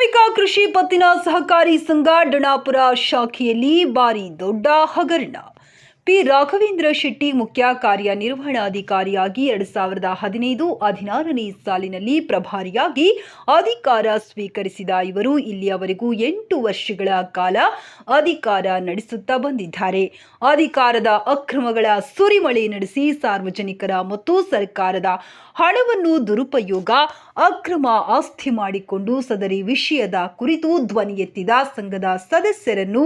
ಪ್ರಾಥಮಿಕ ಕೃಷಿ ಪತ್ತಿನ ಸಹಕಾರಿ ಸಂಘ ಡಣಾಪುರ ಶಾಖೆಯಲ್ಲಿ ಭಾರಿ ದೊಡ್ಡ ಹಗರಣ. ಪಿ ರಾಘವೇಂದ್ರ ಶೆಟ್ಟಿ ಮುಖ್ಯ ಕಾರ್ಯನಿರ್ವಹಣಾಧಿಕಾರಿಯಾಗಿ ಎರಡು ಸಾವಿರದ ಹದಿನೈದು ಹದಿನಾರನೇ ಸಾಲಿನಲ್ಲಿ ಪ್ರಭಾರಿಯಾಗಿ ಅಧಿಕಾರ ಸ್ವೀಕರಿಸಿದ ಇವರು ಇಲ್ಲಿಯವರೆಗೂ ಎಂಟು ವರ್ಷಗಳ ಕಾಲ ಅಧಿಕಾರ ನಡೆಸುತ್ತಾ ಬಂದಿದ್ದಾರೆ. ಅಧಿಕಾರದ ಅಕ್ರಮಗಳ ಸುರಿಮಳೆ ನಡೆಸಿ ಸಾರ್ವಜನಿಕರ ಮತ್ತು ಸರ್ಕಾರದ ಹಣವನ್ನು ದುರುಪಯೋಗ, ಅಕ್ರಮ ಆಸ್ತಿ ಮಾಡಿಕೊಂಡು ಸದರಿ ವಿಷಯದ ಕುರಿತು ಧ್ವನಿ ಎತ್ತಿದ ಸಂಘದ ಸದಸ್ಯರನ್ನು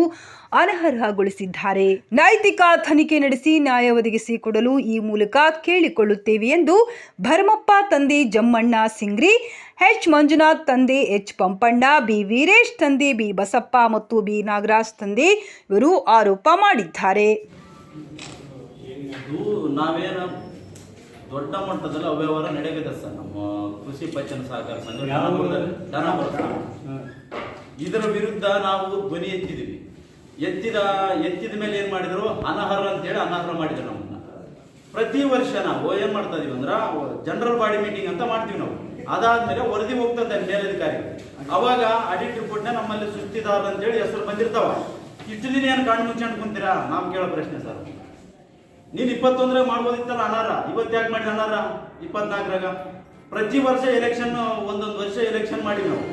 ಅನರ್ಹಗೊಳಿಸಿದ್ದಾರೆ. ನೈತಿಕ ತನಿಖೆ ನಡೆಸಿ ನ್ಯಾಯ ಒದಗಿಸಿಕೊಡಲು ಈ ಮೂಲಕ ಕೇಳಿಕೊಳ್ಳುತ್ತೇವೆ ಎಂದು ಭರಮಪ್ಪ ತಂದೆ ಜಮ್ಮಣ್ಣ ಸಿಂಗ್ರಿ ಎಚ್ ಮಂಜುನಾಥ್ ತಂದೆ ಎಚ್ ಪಂಪಣ್ಣ ಬಿ ವೀರೇಶ್ ತಂದೆ ಬಿ ಬಸಪ್ಪ ಮತ್ತು ಬಿ ನಾಗರಾಜ್ ತಂದೆ ಇವರು ಆರೋಪ ಮಾಡಿದ್ದಾರೆ. ದೊಡ್ಡ ಮಟ್ಟದಲ್ಲಿ ಅವ್ಯವಹಾರ ನಡೆಯಬೇಕು ಸರ್ ನಮ್ಮ ಕೃಷಿ ಪಚ್ಚನ ಸಹಕಾರ ಸಂಘ ಇದರ ವಿರುದ್ಧ ನಾವು ಧ್ವನಿ ಎತ್ತಿದ್ದೀವಿ. ಎತ್ತಿದ ಎತ್ತಿದ ಮೇಲೆ ಏನು ಮಾಡಿದರು? ಅನರ್ಹ ಅಂತೇಳಿ ಅನರ್ಹ ಮಾಡಿದ್ರು ನಮ್ಮನ್ನ. ಪ್ರತಿ ವರ್ಷ ನಾವು ಏನು ಮಾಡ್ತಾ ಇದೀವಿ ಅಂದ್ರೆ ಜನರಲ್ ಬಾಡಿ ಮೀಟಿಂಗ್ ಅಂತ ಮಾಡ್ತೀವಿ ನಾವು. ಅದಾದ್ಮೇಲೆ ವರದಿ ಹೋಗ್ತದೆ ಮೇಲಧಿಕಾರಿ ಅವಾಗ ಆಡಿಟ್ ರಿಪೋರ್ಟ್ನ ನಮ್ಮಲ್ಲಿ ಸುಸ್ತಿದಾರ ಅಂತೇಳಿ ಹೆಸರು ಬಂದಿರ್ತಾವ. ಇಷ್ಟು ದಿನ ಏನು ಕಣ್ಣು ಮುಂಚೆ ಕುಂತೀರಾ? ನಾವು ಕೇಳೋ ಪ್ರಶ್ನೆ ಸರ್. ನೀನ್ ಇಪ್ಪತ್ತೊಂದರಾಗ ಮಾಡ್ಬೋದಿತ್ತಲ್ಲ ಅನಾರ ಇವತ್ತು ಯಾಕೆ ಮಾಡಿ ಅನಾರ ಇಪ್ಪತ್ನಾಲ್ಕರಾಗ. ಪ್ರತಿ ವರ್ಷ ಎಲೆಕ್ಷನ್ ಒಂದೊಂದು ವರ್ಷ ಎಲೆಕ್ಷನ್ ಮಾಡಿ ನಾವು.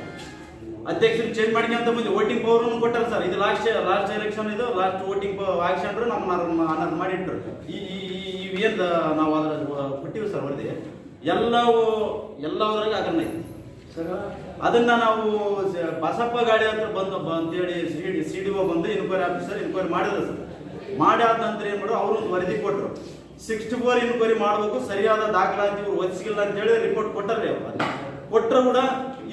ಅಧ್ಯಕ್ಷರು ಚೇಂಜ್ ಮಾಡ್ಕೊಂತ ಬಂದು ಮುಂದೆ ವೋಟಿಂಗ್ ಪವರ್ ಕೊಟ್ಟಾರ ಸರ್ ಇದು ಲಾಸ್ಟ್ ಲಾಸ್ಟ್ ಎಲೆಕ್ಷನ್ ಇದು ಲಾಸ್ಟ್ ವೋಟಿಂಗ್ ಆಕ್ಷನ್ ನಮ್ಮ ಅನರ್ ಮಾಡಿಟ್ರು. ಈ ಇವೇನ್ ನಾವು ಅದ್ರ ಕೊಟ್ಟಿವಿ ಸರ್ ವರದಿ ಎಲ್ಲವೂ ಎಲ್ಲದ್ರಾಗ ಅದನ್ನ ಐತಿ ಅದನ್ನ ನಾವು ಬಸಪ್ಪ ಗಾಡಿ ಹತ್ರ ಬಂದು ಅಂತೇಳಿ ಸಿ ಡಿ ಒ ಬಂದು ಇನ್ಕ್ವೈರಿ ಆಫೀಸರ್ ಇನ್ಕ್ವೈರಿ ಮಾಡಿದ್ರು ಸರ್ ಮಾಡಿ ಆದ ನಂತರ ಏನ್ ಮಾಡಿದ್ರು ಅವರು ಒಂದು ವರದಿ ಕೊಟ್ಟರು ಸಿಕ್ಸ್ಟಿ ಫೋರ್ ಇನ್ಕ್ವೈರಿ ಮಾಡಬೇಕು ಸರಿಯಾದ ದಾಖಲಾತಿ ಒದಗಿಲ್ಲ ಅಂತೇಳಿ ರಿಪೋರ್ಟ್ ಕೊಟ್ಟರೆ ಕೊಟ್ಟರು ಕೂಡ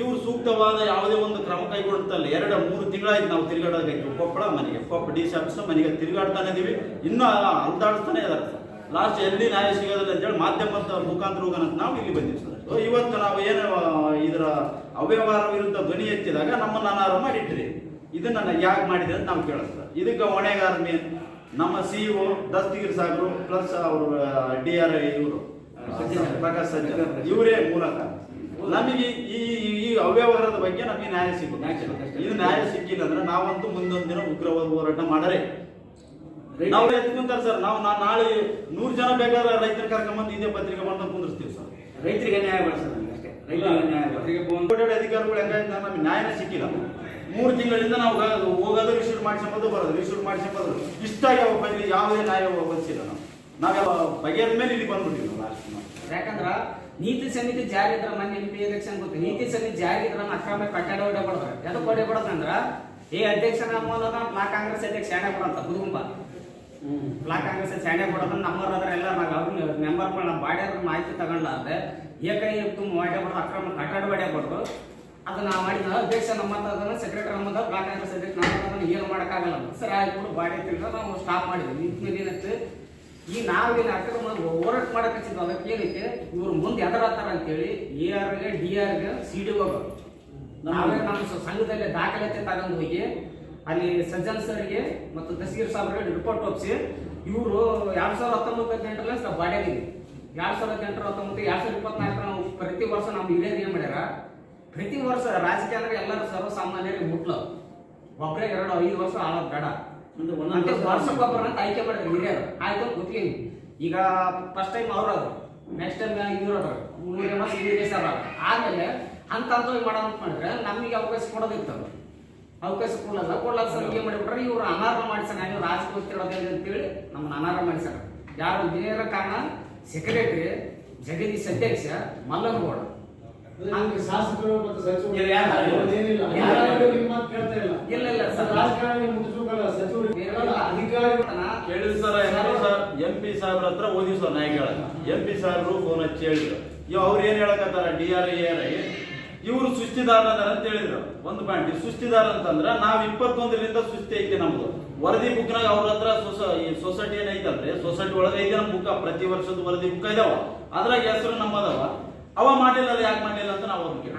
ಇವರು ಸೂಕ್ತವಾದ ಯಾವುದೇ ಒಂದು ಕ್ರಮ ಕೈಗೊಳ್ತಲ್ಲ ಎರಡು ಮೂರು ತಿಂಗಳಾಯ್ತು ನಾವು ತಿರುಗಾಡೋದಕ್ಕೆ ಕೊಪ್ಪಳ ಮನೆಗೆ ಕೊಪ್ಪ ಡಿ ಸಿ ಆಫೀಸ್ ಮನೆಗೆ ತಿರುಗಾಡ್ತಾನೆ ಇದೀವಿ. ಇನ್ನೂ ಅಲ್ದಾಡಿಸ್ತಾನೆ ಇದ್ದಾರೆ. ಸರ್ ಲಾಸ್ಟ್ ಎಲ್ಲಿ ನ್ಯಾಯ ಸಿಗೋದಿಲ್ಲ ಅಂತೇಳಿ ಮಾಧ್ಯಮದ ಮುಖಾಂತರ ಹೋಗೋಣ ನಾವು ಇಲ್ಲಿ ಬಂದಿವಿ ಸರ್. ಸೊ ಇವತ್ತು ನಾವು ಏನು ಇದರ ಅವ್ಯವಹಾರ ವಿರುದ್ಧ ಧ್ವನಿ ಎತ್ತಿದಾಗ ನಮ್ಮನ್ನ ಅನಾರ ಮಾಡಿಟ್ರಿ ಇದನ್ನ ನಾನು ಯಾಕೆ ಮಾಡಿದೆ ಅಂತ ನಾವು ಕೇಳೋದು ಸರ್. ಇದಕ್ಕೆ ಹೊಣೆಗಾರ ಮೇನ್ ನಮ್ಮ ಸಿ ಒ ದಸ್ತಿಗಿರ್ ಸಾಗರು ಪ್ಲಸ್ ಅವರು ಡಿ ಆರ್ ಇವರು. ಪ್ರಕಾಶ್ ಸಜ್ಜನ್ ಇವರೇ ಮೂಲಕ ನಮಗೆ ಈ ಈ- ಅವ್ಯವಹಾರದ ಬಗ್ಗೆ ನಮಗೆ ನ್ಯಾಯ ಸಿಗುತ್ತೆ ಇದು ನ್ಯಾಯ ಸಿಕ್ಕಿಲ್ಲ ಅಂದ್ರೆ ನಾವಂತೂ ಮುಂದೊಂದು ದಿನ ಉಗ್ರವಾದ ಹೋರಾಟ ಮಾಡರೆ. ನಾವು ಎತ್ಕೊಂತಾರೆ ಸರ್. ನಾವು ನಾಳೆ ನೂರು ಜನ ಬೇಕಾದ್ರೆ ರೈತರ ಕರ್ಕೊಂಬಂದು ಇದೇ ಪತ್ರಿಕೆ ಮಾಡ್ಕೊಂಡು ಕುಂದಿರ್ತೀವಿ ಸರ್. ರೈತರಿಗೆ ನ್ಯಾಯ ಬಳಸೋದು ಅಷ್ಟೇ. ರೈತರಿಗೆ ನ್ಯಾಯ ಅಧಿಕಾರಿಗಳು ಹೆಂಗಾಯ್ತು ನಮಗೆ ನ್ಯಾಯನೇ ಸಿಕ್ಕಿಲ್ಲ. ಮೂರು ತಿಂಗಳಿಂದ ನಾವು ಹೋಗೋದು ರಿಶೂಟ್ ಮಾಡಿಸ್ಕೊಂಬೋದು ಬರೋದು ರಿಸೀವ್ ಮಾಡಿಸ್ಕೊಂಬೋದು. ಇಷ್ಟಾಗಿ ಬಗ್ಗೆ ಯಾವುದೇ ನ್ಯಾಯ ಒದಗಿಸಿಲ್ಲ ನಾವು. ನಾವೆಲ್ಲ ಬಗೆಯದ ಮೇಲೆ ಇಲ್ಲಿ ಲಾಸ್ಟ್ ಯಾಕಂದ್ರ ನೀತಿ ಸಮಿತಿ ಜಾರಿ ಇದ್ರ ಮೊನ್ನೆ ಎಂ ಪಿ ಎಲೆಕ್ಷನ್ ಗೊತ್ತು. ನೀತಿ ಸಮಿತಿ ಜಾರಿ ಇದ್ರ ಅಕ್ರಮ ಕಟ್ಟಡ ಹೊಡೆಬಾರ್ದು ಎದಕ್ಕೆ ಹೊಡೆಬಾರ್ದಂದ್ರ ಈ ಅಧ್ಯಕ್ಷನ ಮೂಲಕ ಬ್ಲಾಕ್ ಕಾಂಗ್ರೆಸ್ ಅಧ್ಯಕ್ಷ ಶಾಣೆ ಕೊಡಂತ ಬುದುಗುಂಬ ಬ್ಲಾಕ್ ಕಾಂಗ್ರೆಸ್ ಶಾಣೆ ಕೊಡೋದು ನಮ್ಮವ್ರ ಅದ್ರ ಎಲ್ಲ ನಾವು ಅವ್ರ ಮೆಂಬರ್ಗಳು ನಮ್ಮ ಬಾಡಿಯವ್ರ ಮಾಹಿತಿ ತಗೊಂಡಾದ್ರೆ ಏಕೈ ತುಂಬ ಬಿಡೋದು, ಅಕ್ರಮ ಕಟ್ಟಡ ಅದನ್ನು ನಾವು ಮಾಡಿದ ಅಧ್ಯಕ್ಷ ನಮ್ಮ ಅದನ್ನ ಸೆಕ್ರೆಟರಿ ನಮ್ಮದ ಬ್ಲಾಕ್ ಕಾಂಗ್ರೆಸ್ ಅಧ್ಯಕ್ಷ ನಮ್ಮ ಅದನ್ನ ಏನು ಮಾಡೋಕ್ಕಾಗಲ್ಲ. ಸರ್, ಆಯ್ತು ಬಾಡಿ ತಿಳ್ದ ನಾವು ಸ್ಟಾಪ್ ಮಾಡಿದ್ವಿ. ನಿಂತ ಏನಂತ ಈ ನಾವೇನು ಮಾಡಿ ಹೋರಾಟ ಮಾಡಕ್ ಹಚ್ಚಿದ್ವಿ ಅದಕ್ಕೆ ಏನೈತೆ? ಇವ್ರು ಮುಂದೆ ಎದರತ್ತಾರ ಅಂತೇಳಿ ಎ ಆರ್ಗೆ ಡಿ ಆರ್ಗೆ ಸಿ ಡಿ ನಾವೇ ನಮ್ಮ ಸಂಘದಲ್ಲಿ ದಾಖಲಾತಿ ತಗೊಂಡು ಹೋಗಿ ಅಲ್ಲಿ ಸಜ್ಜನ್ ಸರ್ಗೆ ಮತ್ತು ದಸಗೀರ್ ಸಾಹೇಬ್ರಿಗೆ ರಿಪೋರ್ಟ್ ಒಪ್ಪಿಸಿ ಇವರು ಎರಡ್ ಸಾವಿರದ ಹತ್ತೊಂಬತ್ತು ಹದಿನೆಂಟರಲ್ಲಿ ಬಾಡ್ಯಾಗಿದೆ ಎರಡ್ ಸಾವಿರದ ಹದಿನೆಂಟರ ಹತ್ತೊಂಬತ್ತು ಎರಡ್ ಸಾವಿರದ ಇಪ್ಪತ್ನಾಲ್ಕರ ನಾವು ಪ್ರತಿ ವರ್ಷ ನಮ್ಮ ಹಿರಿಯರು ಏನು ಮಾಡ್ಯಾರ. ಪ್ರತಿ ವರ್ಷ ರಾಜಕೀಯ ಅಂದ್ರೆ ಎಲ್ಲರೂ ಸರ್ವಸಾಮಾನ್ಯರಿಗೆ ಮುಟ್ಲ ಒಬ್ಬರೇ ಎರಡು ಐದು ವರ್ಷ ಆಳೋದು ಬೇಡ. ಒಂದೊಂದು ವರ್ಷಕ್ಕೊಬ್ಬರ ಅಂತ ಆಯ್ಕೆ ಮಾಡಿದ್ರು ಹಿರಿಯರು. ಆಯ್ತು ಅಂತ ಈಗ ಫಸ್ಟ್ ಟೈಮ್ ಅವ್ರು ಅದು. ನೆಕ್ಸ್ಟ್ ಟೈಮ್ ಇವ್ರು ಅದ್ರ ಮೂರನೇ ವರ್ಷ ಸರ್ ಆಮೇಲೆ ಅಂತ ಅಂತ ಮಾಡೋಣ ಅಂತ ಮಾಡಿದ್ರೆ ನಮಗೆ ಅವಕಾಶ ಕೊಡೋದಿತ್ತು. ಅವಕಾಶ ಕೊಡಲ್ಲ. ಕೊಡಲ್ಲ ಸರ್ ಏನ್ ಮಾಡಿಬಿಟ್ರೆ ಇವ್ರು ಅನಾರ್ಹ ನಾನು ರಾಜಕೀಯ ತಿಳೋದಿಲ್ಲ ಅಂತೇಳಿ ನಮ್ಮನ್ನ ಅನಾರ್ಹ ಮಾಡಿಸ್ಯಾರ ಯಾರು ನೇರ ಕಾರಣ? ಸೆಕ್ರೆಟರಿ ಜಗದೀಶ್ ಅಧ್ಯಕ್ಷ ಮಲ್ಲನಗೌಡ ನಮ್ಗೆ ಶಾಸಕರು ಮತ್ತು ಸಚಿವರು ಇಲ್ಲ, ಇಲ್ಲ. ಇಲ್ಲ, ಇಲ್ಲ, ಸರ್. ರಾಜಕಾರಣಿ ಬೇರೆ ಅಧಿಕಾರಿಗಳು ಕೇಳಿದ ಸರ್ ಎಂ ಪಿ ಸಾಹೇಬ್ರ ಹತ್ರ ಓದಿ ಸರ್ ನಾಯಿ ಕೇಳಲ್ಲ ಎಂ ಪಿ ಸಾಹೇಬ್ರು ಫೋನ್ ಹಚ್ಚಿ ಹೇಳಿದ್ರು. ಇವ್ ಅವ್ರು ಏನ್ ಹೇಳಕತ್ತಾರ? ಡಿ ಆರ್ ಎ ಆರ್ ಇವರು ಸುಸ್ತಿದಾರ ಅದಾರ ಅಂತ ಹೇಳಿದ್ರು. ಒಂದು ಪಾಯಿಂಟ್ ಸುಸ್ತಿದಾರ ಅಂತಂದ್ರ ನಾವ್ ಇಪ್ಪತ್ತೊಂದರಿಂದ ಸುಸ್ತಿ ಐತಿ ನಮ್ದು. ವರದಿ ಬುಕ್ನಾಗ ಅವ್ರ ಹತ್ರ ಸೊಸೈಟಿ ಈ ಸೊಸೈಟಿ ಏನೈತಲ್ರಿ ಸೊಸೈಟಿ ಒಳಗೆ ಐತಿ ನಮ್ ಬುಕ್ ಪ್ರತಿ ವರ್ಷದ ವರದಿ ಬುಕ್ ಇದಾವ. ಅದ್ರಾಗ ಹೆಸರು ನಮ್ಮದವ. ಅವ ಮಾಡಿಲ್ಲ ಅದು ಯಾಕೆ ಮಾಡಿಲ್ಲ ಅಂತ ನಾವು ಅವ್ರನ್ನ